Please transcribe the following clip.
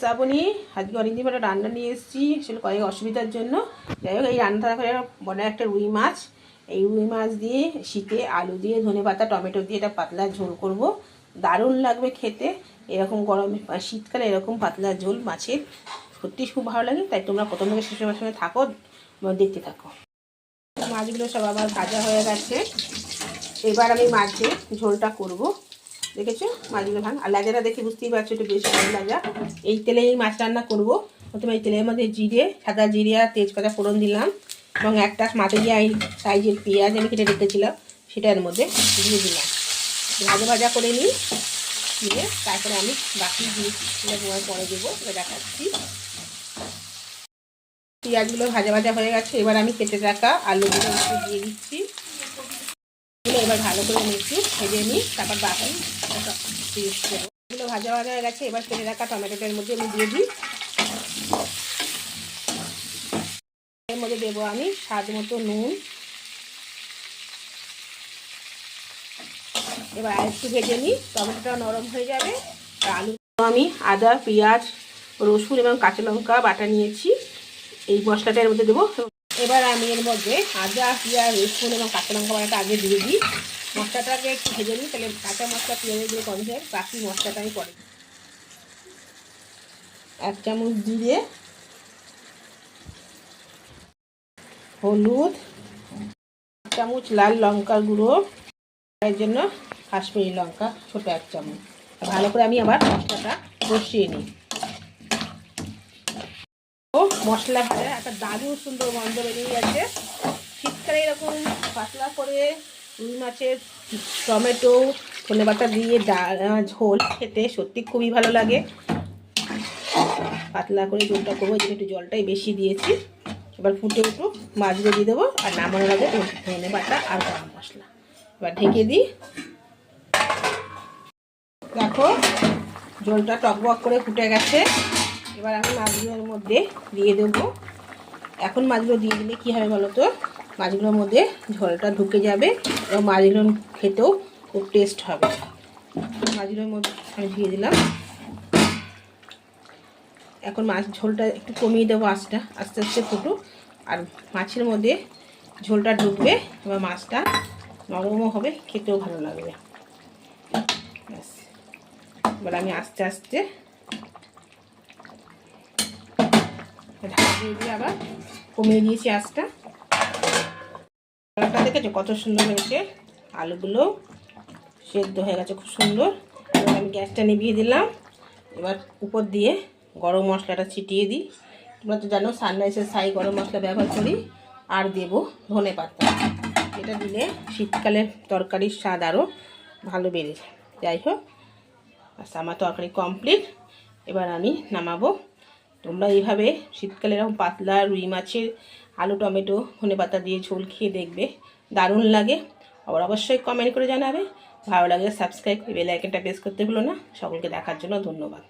শ্রাবণী, আজকে অনেকদিন পরে রান্না নিয়ে এসেছি, আসলে কয়েক অসুবিধার জন্য। যাই হোক, এই রান্নাটা করে বড় একটা রুই মাছ। এই রুই মাছ দিয়ে শীতে আলু দিয়ে ধনে পাতা, টমেটো দিয়ে এটা পাতলা ঝোল করব। দারুণ লাগবে খেতে। এরকম গরমে শীতকালে এরকম পাতলা ঝোল মাছের সত্যি খুব ভালো লাগে। তাই তোমরা প্রথম থেকে শেষের সঙ্গে থাকো দেখতে থাকো। মাছগুলো সব আবার ভাজা হয়ে গেছে। এবার আমি মাছের ঝোলটা করব। দেখেছ? মাছগুলো ভাঙ আর লাজাটা দেখে বুঝতেই পারছ একটু বেশি ভালো লাগা। এই তেলে এই মাছ রান্না করব। প্রথমে এই তেলের মধ্যে জিরে, সাদা জিরে আর তেজপাতা ফোড়ন দিলাম এবং একটা মাঝারি সাইজের পেঁয়াজ আমি কেটে রেখেছিলাম সেটার মধ্যে দিয়ে দিলাম। ভাজা ভাজা করে নিই, দিয়ে তারপরে আমি বাকি জিনিসগুলো পরে দেবো দেখাচ্ছি। পেঁয়াজগুলো ভাজা ভাজা হয়ে গেছে, এবার আমি কেটে রাখা আলুগুলো দিয়ে দিচ্ছি। এবার ভালো করে একটু ভেজে নিই, তারপর বাকি এগুলো ভাজা ভাজা হয়ে গেছে, এবার কেটে রাখা টমেটোটার মধ্যে আমি দিয়ে দিই। এর মধ্যে দেবো আমি স্বাদ মতো নুন। এবার আরেকটু ভেজে নিই, টমেটোটা নরম হয়ে যাবে। আলু আমি আদা, পেঁয়াজ, রসুন এবং কাঁচা লঙ্কা বাটা নিয়েছি। এই মশলাটা এর মধ্যে দেবো এবার আমি এর মধ্যে আদা, পেঁয়াজ, রসুন এবং কাঁচা লঙ্কা বাটাটা আগে দিয়ে দিই। মশলাটাকে একটু ভেজে নিই, তাহলে কাঁচা মশলা পেঁয়াজের দিয়ে কম যায় বাকি মশলাটা আমি পরে এক চামচ দিয়ে হলুদ, এক চামচ লাল লঙ্কার গুঁড়ো, এর জন্য কাশ্মীরি লঙ্কা, ছোটো এক চামচ। ভালো করে আমি আবার মশলাটা কষিয়ে নিই। ও মশলা ভাজা, একটা দারুণ সুন্দর গন্ধ বেরিয়ে গেছে। শীতকালে এরকম পাতলা করে রুই মাছের টমেটো, ধনে পাতা দিয়ে ঝোল খেতে সত্যি খুবই ভালো লাগে। পাতলা করে ঝোলটা করব যেহেতু একটু জলটাই বেশি দিয়েছি। এবার ফুটে উঠুক মাছগুলো দিয়ে দেবো, আর নামানোর আগে ধনে বাটা আর গরম মশলা। এবার ঢেকে দিই। দেখো ঝোলটা টকবক করে ফুটে গেছে। এবার আমি মাছগুলোর মধ্যে দিয়ে দেবো। এখন মাছগুলো দিয়ে দিলে কী হবে বলো তো? মাছগুলোর মধ্যে ঝোলটা ঢুকে যাবে এবং মাছগুলো খেতেও খুব টেস্ট হবে। মাছগুলোর মধ্যে আমি দিয়ে দিলাম। এখন মাছ ঝোলটা একটু কমিয়ে দেবো আঁচটা। আস্তে আস্তে ফুটু আর মাছের মধ্যে ঝোলটা ঢুকবে, এবার মাছটা নরমও হবে, খেতেও ভালো লাগবে। ব্যাস। এবার আমি আস্তে আস্তে দিয়ে দিয়ে আবার কমিয়ে দিয়েছি আঁচটা। কালারটা দেখেছ? কত সুন্দর হয়েছে। আলুগুলো সেদ্ধ হয়ে গেছে, খুব সুন্দর। এবার আমি গ্যাসটা নিভিয়ে দিলাম। এবার উপর দিয়ে গরম মশলাটা ছিটিয়ে দিই। তোমরা তো জানো সানরাইসের সাই গরম মশলা ব্যবহার করি। আর দেব ধনে পাতা। এটা দিলে শীতকালে তরকারির স্বাদ আরও ভালো বেড়ে যায়। যাই হোক আচ্ছা আমার তরকারি কমপ্লিট এবার আমি নামাবো তোমরা এইভাবে শীতকালে এরকম পাতলা রুই মাছের আলু, টমেটো, ধনে পাতা দিয়ে ঝোল খেয়ে দেখবে। দারুণ লাগে। আবার অবশ্যই কমেন্ট করে জানাবে। ভালো লাগে সাবস্ক্রাইব করে বেল আইকনটা প্রেস করতে ভুলো না। সকলকে দেখার জন্য ধন্যবাদ।